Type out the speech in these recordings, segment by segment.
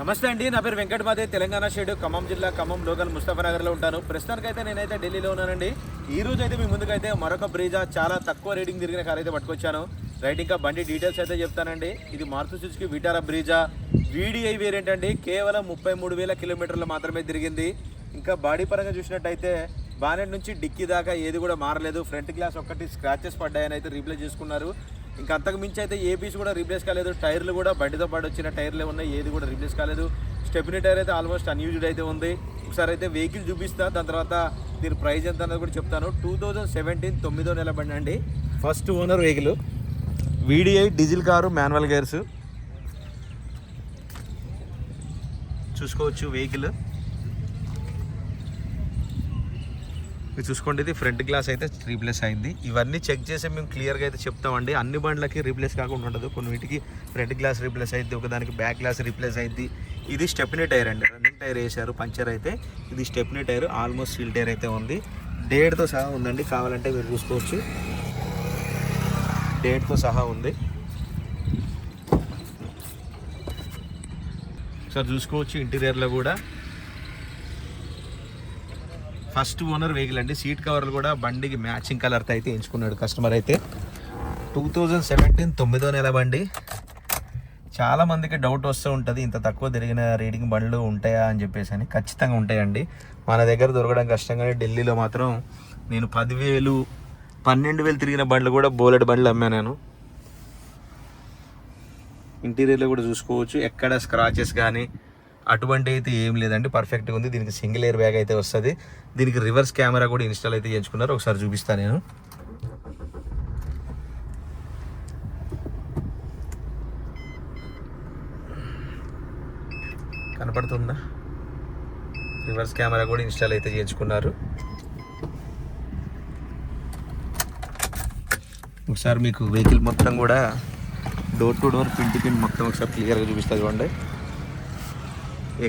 నమస్తే అండి నా పేరు వెంకటమాదే తెలంగాణ షేడు ఖమ్మం జిల్లా ఖమ్మం లోకల్ ముస్తఫానగర్లో ఉంటాను. ప్రస్తుతానికైతే నేనైతే ఢిల్లీలో ఉన్నానండి. ఈ రోజు అయితే మీ ముందుకైతే మరొక బ్రీజా చాలా తక్కువ రేటింగ్ తిరిగిన కార్ అయితే పట్టుకొచ్చాను. రైట్ ఇంకా బండి డీటెయిల్స్ అయితే చెప్తానండి. ఇది Maruti Suzuki Vitara Brezza. VDI variant అండి. కేవలం ముప్పై మూడు వేల కిలోమీటర్లు మాత్రమే తిరిగింది. ఇంకా బాడీ పరంగా చూసినట్టయితే బానెట్ నుంచి డిక్కీ దాకా ఏది కూడా మారలేదు. ఫ్రంట్ గ్లాస్ ఒక్కటి స్క్రాచెస్ పడ్డాయని అయితే రీప్లేస్ చేసుకున్నారు. ఇంకా అంతకు మించి అయితే ఏ పీస్ కూడా రీప్లేస్ కాలేదు. టైర్లు కూడా బండితో పాటు వచ్చిన టైర్లే ఉన్నాయి. ఏది కూడా రీప్లేస్ కాలేదు. స్టెప్నీ టైర్ అయితే ఆల్మోస్ట్ అన్యూజ్డ్ అయితే ఉంది. ఒకసారి అయితే వెహికల్ చూపిస్తా. దాని తర్వాత దీని ప్రైస్ ఎంత అన్నది కూడా చెప్తాను. టూ థౌజండ్ సెవెంటీన్ తొమ్మిదో నెల బండి అండి. First owner vehicle VDI diesel car manual gears చూసుకోవచ్చు వెహికల్ మీరు చూసుకోండి ఇది ఫ్రంట్ గ్లాస్ అయితే రీప్లేస్ అయింది. ఇవన్నీ చెక్ చేసి మేము క్లియర్గా అయితే చెప్తామండి. అన్ని బండ్లకి రీప్లేస్ కాకుండా ఉండదు. కొన్ని వీటికి ఫ్రంట్ గ్లాస్ రీప్లేస్ అయింది ఒకదానికి బ్యాక్ గ్లాస్ రీప్లేస్ అయింది. ఇది స్టెప్నీ టైర్ అండి. రన్నింగ్ టైర్ వేశారు పంచర్ అయితే. ఇది stepney tyre almost seal tyre అయితే ఉంది. డేట్తో సహా ఉందండి. కావాలంటే మీరు చూసుకోవచ్చు. డేట్తో సహా ఉంది. సార్ చూసుకోవచ్చు ఇంటీరియర్లో కూడా. ఫస్ట్ ఓనర్ వెహికల్ అండి. సీట్ కవర్లు కూడా బండికి మ్యాచింగ్ కలర్తో అయితే ఎంచుకున్నాడు కస్టమర్ అయితే. టూ థౌజండ్ సెవెంటీన్ తొమ్మిదో నెల బండి. చాలా మందికి డౌట్ వస్తూ ఉంటుంది ఇంత తక్కువ తిరిగిన రీడింగ్ బండ్లు ఉంటాయా అని చెప్పేసి అని. ఖచ్చితంగా ఉంటాయండి. మన దగ్గర దొరకడం కష్టంగానే ఢిల్లీలో మాత్రం నేను పదివేలు పన్నెండు వేలు తిరిగిన బండ్లు కూడా బోలెడ్ బండ్లు అమ్మా నేను. ఇంటీరియర్లో కూడా చూసుకోవచ్చు. ఎక్కడ స్క్రాచెస్ కానీ అటువంటి అయితే ఏం లేదండి. పర్ఫెక్ట్గా ఉంది. దీనికి సింగిల్ ఎయిర్ బ్యాగ్ అయితే వస్తుంది. దీనికి రివర్స్ కెమెరా కూడా ఇన్స్టాల్ అయితే చేయించుకున్నారు. ఒకసారి చూపిస్తాను నేను. కనపడుతుందా? రివర్స్ కెమెరా కూడా ఇన్స్టాల్ అయితే చేయించుకున్నారు. ఒకసారి మీకు వెహికల్ మొత్తం కూడా door to door pin to pin మొత్తం ఒకసారి క్లియర్గా చూపిస్తుంది చూడండి.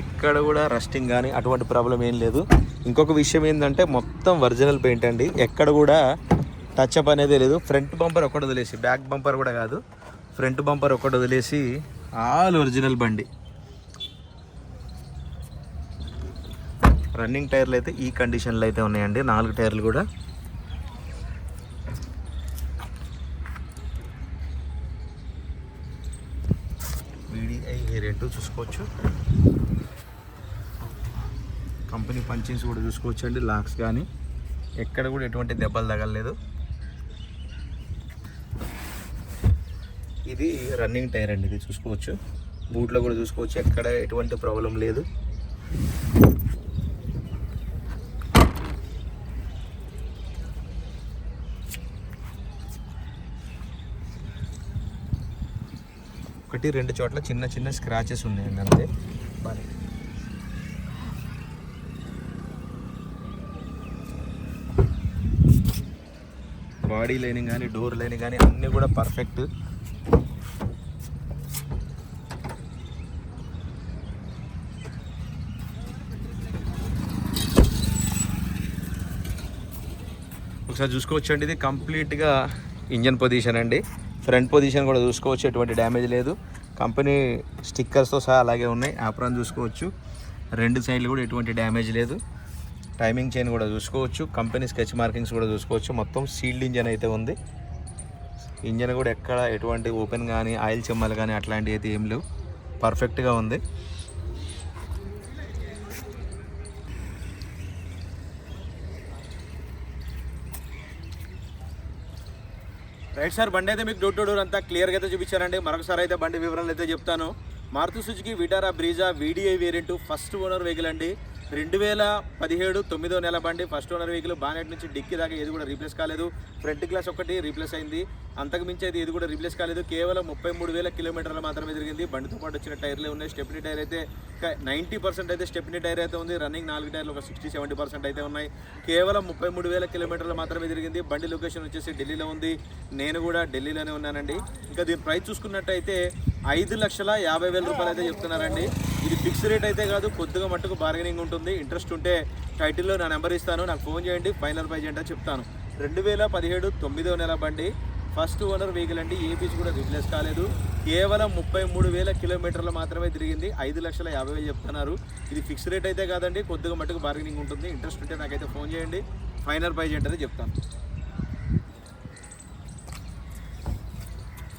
ఎక్కడ కూడా రస్టింగ్ కానీ అటువంటి ప్రాబ్లం ఏం లేదు. ఇంకొక విషయం ఏంటంటే మొత్తం ఒరిజినల్ పెయింట్ అండి. ఎక్కడ కూడా టచ్ అప్ అనేది లేదు. ఫ్రంట్ బంపర్ ఒకటి వదిలేసి బ్యాక్ బంపర్ కూడా కాదు. ఫ్రంట్ బంపర్ ఒకటి వదిలేసి ఆల్ ఒరిజినల్ బండి. రన్నింగ్ టైర్లు అయితే ఈ కండిషన్లో అయితే ఉన్నాయండి. నాలుగు టైర్లు కూడా. వీడిఐ వేరియంట్ చూసుకోవచ్చు. కంపెనీ పంచింగ్స్ కూడా చూసుకోవచ్చు అండి లాక్స్ కానీ. ఎక్కడ కూడా ఎటువంటి దెబ్బలు తగలలేదు. ఇది రన్నింగ్ టైర్ అండి ఇది చూసుకోవచ్చు. బూట్లో కూడా చూసుకోవచ్చు ఎక్కడ ఎటువంటి ప్రాబ్లం లేదు. ఒకటి రెండు చోట్ల చిన్న చిన్న స్క్రాచెస్ ఉన్నాయండి అంతే. బాడీ లైనింగ్ కానీ డోర్ లైనింగ్ కానీ అన్నీ కూడా పర్ఫెక్ట్ ఒకసారి చూసుకోవచ్చు అండి ఇది కంప్లీట్గా ఇంజన్ పొజిషన్ అండి. ఫ్రంట్ పొజిషన్ కూడా చూసుకోవచ్చు ఎటువంటి డ్యామేజ్ లేదు. కంపెనీ స్టిక్కర్స్తో సహా అలాగే ఉన్నాయి ఆప్రాన్ చూసుకోవచ్చు. రెండు సైడ్లు కూడా ఎటువంటి డ్యామేజ్ లేదు. టైమింగ్ చైన్ కూడా చూసుకోవచ్చు. కంపెనీ స్కెచ్ మార్కింగ్స్ కూడా చూసుకోవచ్చు. మొత్తం సీల్డ్ ఇంజన్ అయితే ఉంది. ఇంజన్ కూడా ఎక్కడ ఎటువంటి ఓపెన్ కానీ ఆయిల్ చెమ్మలు కానీ అట్లాంటివి అయితే ఏం లేవు. పర్ఫెక్ట్గా ఉంది. రైట్ సార్ బండి అయితే మీకు డోర్ టు డోర్ అంతా క్లియర్గా అయితే చూపించారండి మరొకసారి అయితే బండి వివరాలు అయితే చెప్తాను. Maruti Suzuki Vitara Brezza VDI variant first owner vehicle అండి. రెండు వేల పదిహేడు తొమ్మిదో నెల బండి ఫస్ట్ ఓనర్ వెహికల్ బానెట్ నుంచి డిక్కి దాకా ఏది కూడా రీప్లేస్ కాలేదు. ఫ్రంట్ గ్లాస్ ఒకటి రీప్లేస్ అయింది. అంతకు మించి అయితే ఇది కూడా రీప్లేస్ కాలేదు. కేవలం ముప్పై మూడు వేల కిలోమీటర్లు మాత్రమే తిరిగింది. బండితో పాటు వచ్చిన టైర్లే ఉన్నాయి. స్టెప్నీ టైర్ అయితే నైంటీ పర్సెంట్ అయితే స్టెప్నీ టైర్ అయితే ఉంది. రన్నింగ్ నాలుగు టైర్లు ఒక సిక్స్టీ సెవెంటీ పర్సెంట్ అయితే ఉన్నాయి. కేవలం ముప్పై మూడు వేల కిలోమీటర్లు మాత్రమే తిరిగింది. బండి లొకేషన్ వచ్చేసి ఢిల్లీలో ఉంది. నేను కూడా ఢిల్లీలోనే ఉన్నానండి. ఇంకా దీని ప్రైస్ చూసుకున్నట్టయితే ఐదు లక్షల యాభై వేల రూపాయలు అయితే చెప్తున్నారండి. ఇది ఫిక్స్ రేట్ అయితే కాదు కొద్దిగా మట్టుకు బార్గెనింగ్ ఉంటుంది. ఇంట్రెస్ట్ ఉంటే టైటిల్లో నా నెంబర్ ఇస్తాను. నాకు ఫోన్ చేయండి ఫైనల్ ప్రైజ్ ఏంటో చెప్తాను. రెండు వేల పదిహేడు తొమ్మిదో నెల బండి. ఫస్ట్ ఓనర్ వెహికల్ అండి ఏ పీస్ కూడా రిప్లేస్ కాలేదు. కేవలం ముప్పై మూడు వేల కిలోమీటర్లు మాత్రమే తిరిగింది. ఐదు లక్షల యాభై వేలు చెప్తున్నారు. ఇది ఫిక్స్ రేట్ అయితే కాదండి కొద్దిగా మట్టుకు బార్గెనింగ్ ఉంటుంది. ఇంట్రెస్ట్ ఉంటే నాకైతే ఫోన్ చేయండి ఫైనల్ ప్రైజ్ ఏంటనే చెప్తాను.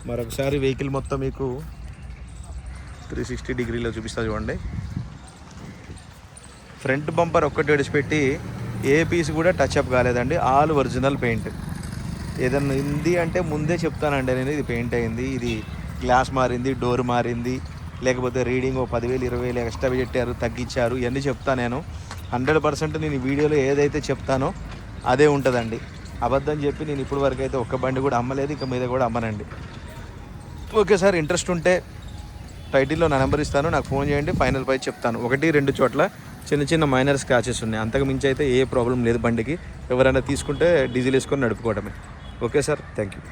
మరొకసారి వెహికల్ మొత్తం మీకు త్రీ సిక్స్టీ డిగ్రీలో చూపిస్తా చూడండి. ఫ్రంట్ బంపర్ ఒక్కటి విడిచిపెట్టి ఏ పీస్ కూడా టచ్ అప్ కాలేదండి. All original paint. ఏదన్నా ఉంది అంటే ముందే చెప్తానండి నేను ఇది పెయింట్ అయింది ఇది గ్లాస్ మారింది డోర్ మారింది లేకపోతే రీడింగ్ ఓ పదివేలు ఇరవై వేలు ఎక్స్ట్రా పెట్టారు తగ్గించారు ఇవన్నీ చెప్తాను నేను. హండ్రెడ్ పర్సెంట్ నేను వీడియోలో ఏదైతే చెప్తానో అదే ఉంటుందండి. అబద్ధం చెప్పి నేను ఇప్పుడు వరకు అయితే ఒక్క బండి కూడా అమ్మలేదు ఇక మీద కూడా అమ్మనండి. ఓకే సార్ ఇంట్రెస్ట్ ఉంటే టైటిల్లో నా నెంబర్ ఇస్తాను నాకు ఫోన్ చేయండి ఫైనల్ ప్రైస్ చెప్తాను. ఒకటి రెండు చోట్ల చిన్న చిన్న మైనర్ స్క్రాచెస్ ఉన్నాయి. అంతకు మించి అయితే ఏ ప్రాబ్లం లేదు బండికి. ఎవరైనా తీసుకుంటే డీజిల్ వేసుకొని నడుపుకోవడమే. Okay sir? Thank you.